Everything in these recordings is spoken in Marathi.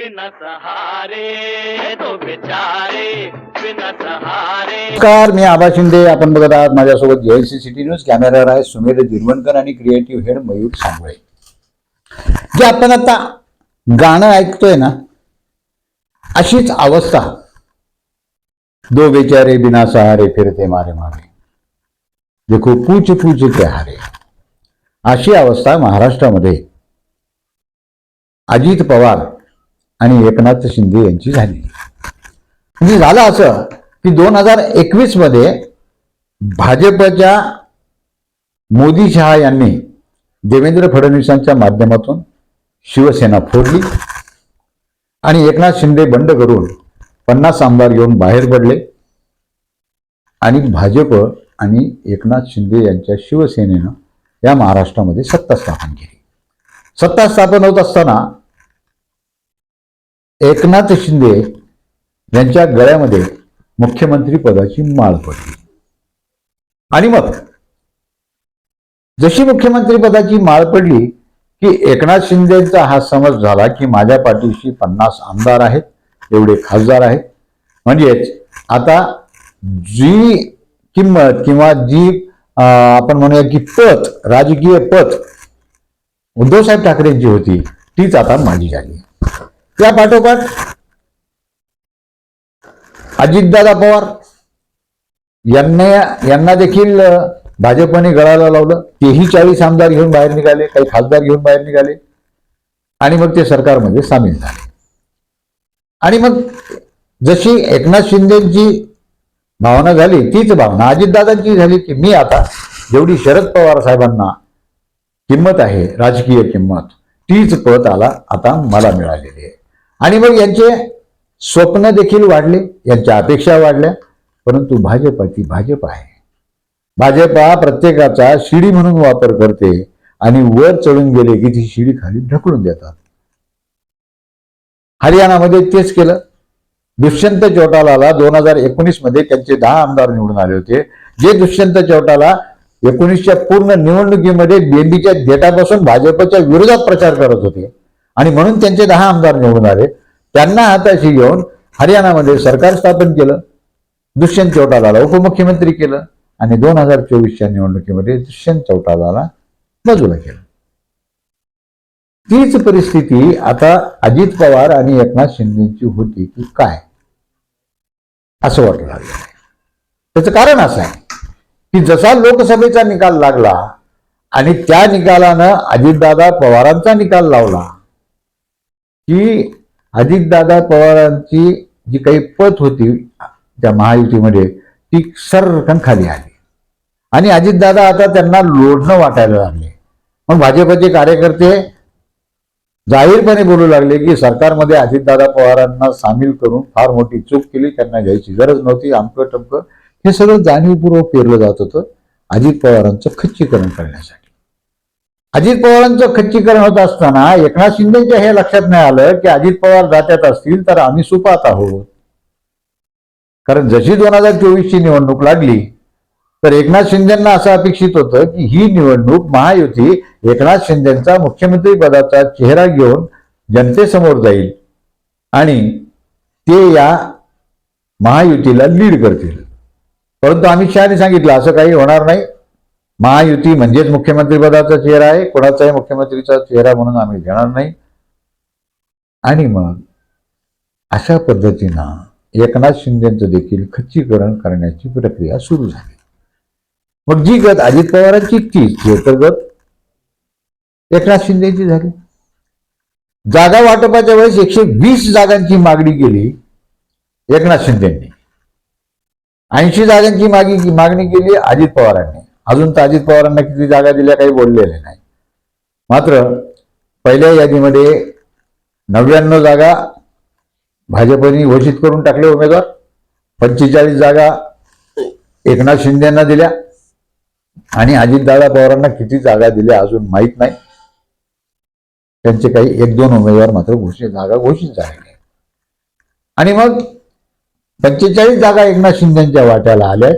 नमस्कार मी आभा शिंदे. आपण बघत आहात माझ्यासोबत जेएलसी सिटी न्यूज. कॅमेरावर आहे सुमेर दिरवणकर आणि क्रिएटिव्ह हेड मयूर सांगळे. जे आपण आता गाणं ऐकतोय ना अशीच अवस्था. दो बेचारे बिना सहारे फिरते मारे मारे. देखो पूछ पूछ के हारे अशी अवस्था महाराष्ट्रामध्ये. अजित पवार आणि एकनाथ शिंदे यांची झाली. म्हणजे झालं असं की दोन हजार एकवीसमध्ये भाजपच्या मोदी शहा यांनी देवेंद्र फडणवीसांच्या माध्यमातून शिवसेना फोडली आणि एकनाथ शिंदे बंड करून पन्नास आमदार घेऊन बाहेर पडले. आणि भाजप आणि एकनाथ शिंदे यांच्या शिवसेनेनं या महाराष्ट्रामध्ये सत्ता स्थापन केली. सत्ता स्थापन होत असताना एकनाथ शिंदे यांच्या गळ्यामध्ये मुख्यमंत्री पदाची माळ पडली. आणि मग जशी मुख्यमंत्री पदाची माळ पडली की एकनाथ शिंदेचा हा समज झाला की माझ्या पाठीशी पन्नास आमदार आहेत एवढे खासदार आहेत. म्हणजेच आता जी किंमत किंवा जी आपण म्हणूया की पत राजकीय पत उद्धवसाहेब ठाकरेंची होती तीच आता माझी झाली त्या पाठोपाठ अजितदादा पवार यांना यांना देखील भाजपने गळाला लावलं. तेही चाळीस आमदार घेऊन बाहेर निघाले काही खासदार घेऊन बाहेर निघाले. आणि मग ते सरकारमध्ये सामील झाले. आणि मग जशी एकनाथ शिंदेची भावना झाली तीच भावना अजितदादांची झाली की मी आता जेवढी शरद पवार साहेबांना किंमत आहे राजकीय किंमत तीच पत आला आता मला मिळालेली आहे. आणि मग यांचे स्वप्न देखील वाढले यांच्या अपेक्षा वाढल्या. परंतु भाजपाची भाजप आहे. भाजप हा प्रत्येकाचा शिडी म्हणून वापर करते आणि वर चढून गेले की ती शिडी खाली ढकलून देतात. हरियाणामध्ये तेच केलं. दुष्यंत चौटालाला दोन हजार एकोणीसमध्ये त्यांचे दहा आमदार निवडून आले होते. जे दुष्यंत चौटाला एकोणीसच्या पूर्ण निवडणुकीमध्ये बेंबीच्या देटापासून भाजपच्या विरोधात प्रचार करत होते. आणि म्हणून त्यांचे दहा आमदार निवडून आले. त्यांना हाताशी घेऊन हरियाणामध्ये सरकार स्थापन केलं. दुष्यंत चौटालाला उपमुख्यमंत्री केलं. आणि दोन हजार चोवीसच्या निवडणुकीमध्ये दुष्यंत चौटालाला बाजूला केलं. तीच परिस्थिती आता अजित पवार आणि एकनाथ शिंदेची होती की काय? असं वाटू लागलं त्याचं कारण असं आहे की जसा लोकसभेचा निकाल लागला आणि त्या निकालानं अजितदादा पवारांचा निकाल लावला की अजितदादा पवारांची जी काही पत होती त्या महायुतीमध्ये ती सरकन खाली आली. आणि अजितदादा आता त्यांना लोढणं वाटायला लागले. मग भाजपचे कार्यकर्ते जाहीरपणे बोलू लागले की सरकारमध्ये अजितदादा पवारांना सामील करून फार मोठी चूक केली त्यांना घ्यायची गरज नव्हती आमकं टमकं. हे सगळं जाणीवपूर्वक पेरलं जात होतं अजित पवारांचं खच्चीकरण करण्यासाठी. अजित पवारांचं खच्चीकरण होत असताना एकनाथ शिंदेच्या हे लक्षात नाही आलं की अजित पवार जात्यात असतील तर आम्ही सुपात आहोत. कारण जशी दोन हजार चोवीसची निवडणूक लागली तर एकनाथ शिंदेना असं अपेक्षित होतं की ही निवडणूक महायुती एकनाथ शिंदेचा मुख्यमंत्री पदाचा चेहरा घेऊन जनतेसमोर जाईल आणि ते या महायुतीला लीड करतील. परंतु अमित शहाने सांगितलं असं काही होणार नाही. महायुती म्हणजेच मुख्यमंत्रीपदाचा चेहरा आहे कोणाचाही मुख्यमंत्रीचा चेहरा म्हणून आम्ही घेणार नाही. आणि मग अशा पद्धतीनं एकनाथ शिंदेचं देखील खच्चीकरण करण्याची प्रक्रिया सुरू झाली. मग जी गत अजित पवारांची तीच तर गत एकनाथ शिंदेची झाली. जागा वाटपाच्या वेळेस एकशे वीस जागांची मागणी केली एकनाथ शिंदेंनी. ऐंशी जागांची मागी मागणी केली अजित पवारांनी. अजून तर अजित पवारांना किती जागा दिल्या काही बोललेले नाही. मात्र पहिल्या यादीमध्ये नव्याण्णव जागा भाजपने घोषित करून टाकले उमेदवार. पंचेचाळीस जागा एकनाथ शिंदेना दिल्या. आणि अजितदादा पवारांना किती जागा दिल्या अजून माहीत नाही. त्यांचे काही एक दोन उमेदवार मात्र घोषित जागा घोषित झाले आणि मग पंचेचाळीस जागा एकनाथ शिंदेच्या वाट्याला आल्या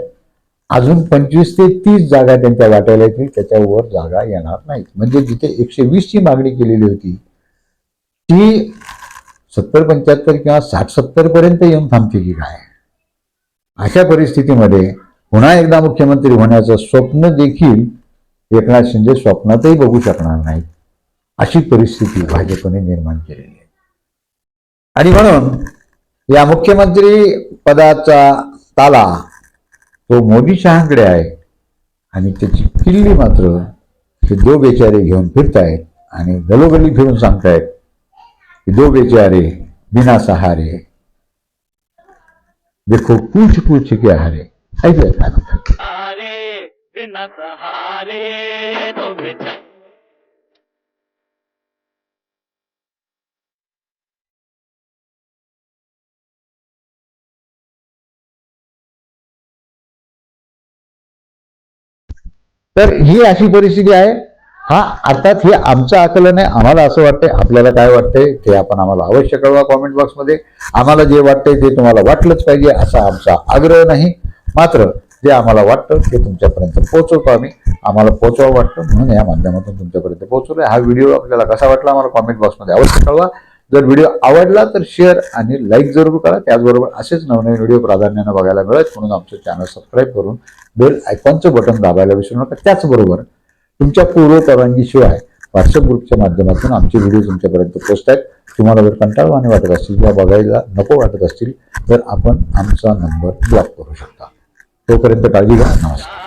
अजून पंचवीस ते तीस जागा त्यांच्या वाट्याला येतील त्याच्यावर जागा येणार नाहीत. म्हणजे जिथे एकशे वीसची मागणी केलेली होती ती सत्तर पंच्याहत्तर किंवा साठ सत्तरपर्यंत येऊन थांबते की काय? अशा परिस्थितीमध्ये पुन्हा एकदा मुख्यमंत्री होण्याचं स्वप्न देखील एकनाथ शिंदे स्वप्नातही बघू शकणार नाहीत. अशी परिस्थिती भाजपने निर्माण केलेली आहे. आणि म्हणून या मुख्यमंत्री पदाचा ताला तो मोदी शहाकडे आहे आणि त्याची किल्ली मात्र ते दो बेचारे घेऊन फिरतायत आणि गलोगली फिरून सांगतायत की दो बेचारे बिना सहारे देखो पूछ पूछ के हारे. ऐकूया काय तर ही अशी परिस्थिती आहे. हा अर्थात हे आमचं आकलन आहे. आम्हाला असं वाटतंय. आपल्याला काय वाटतंय ते आपण आम्हाला अवश्य कळवा कॉमेंट बॉक्समध्ये आम्हाला जे वाटतंय ते तुम्हाला वाटलंच पाहिजे असा आमचा आग्रह नाही. मात्र जे आम्हाला वाटतं ते तुमच्यापर्यंत पोहोचवतो आम्ही. आम्हाला पोहोचवा वाटतं म्हणून या माध्यमातून तुमच्यापर्यंत पोहोचवलं हा व्हिडिओ आपल्याला कसा वाटला आम्हाला कॉमेंट बॉक्समध्ये अवश्य कळवा. जर व्हिडिओ आवडला तर शेअर आणि लाईक जरूर करा. त्याचबरोबर असेच नवनवीन व्हिडिओ प्राधान्यानं बघायला मिळत म्हणून आमचं चॅनल सबस्क्राईब करून बेल आयकॉनचं बटन दाबायला विसरू नका. त्याचबरोबर तुमच्या पूर्व परवानगीशिवाय व्हॉट्सअप ग्रुपच्या माध्यमातून आमचे व्हिडिओ तुमच्यापर्यंत पोहोचत आहेत तुम्हाला जर कंटाळवाणे वाटत असतील किंवा बघायला नको वाटत असतील तर आपण आमचा नंबर ब्लॉक करू शकता. तोपर्यंत काळजी घ्या. नमस्कार.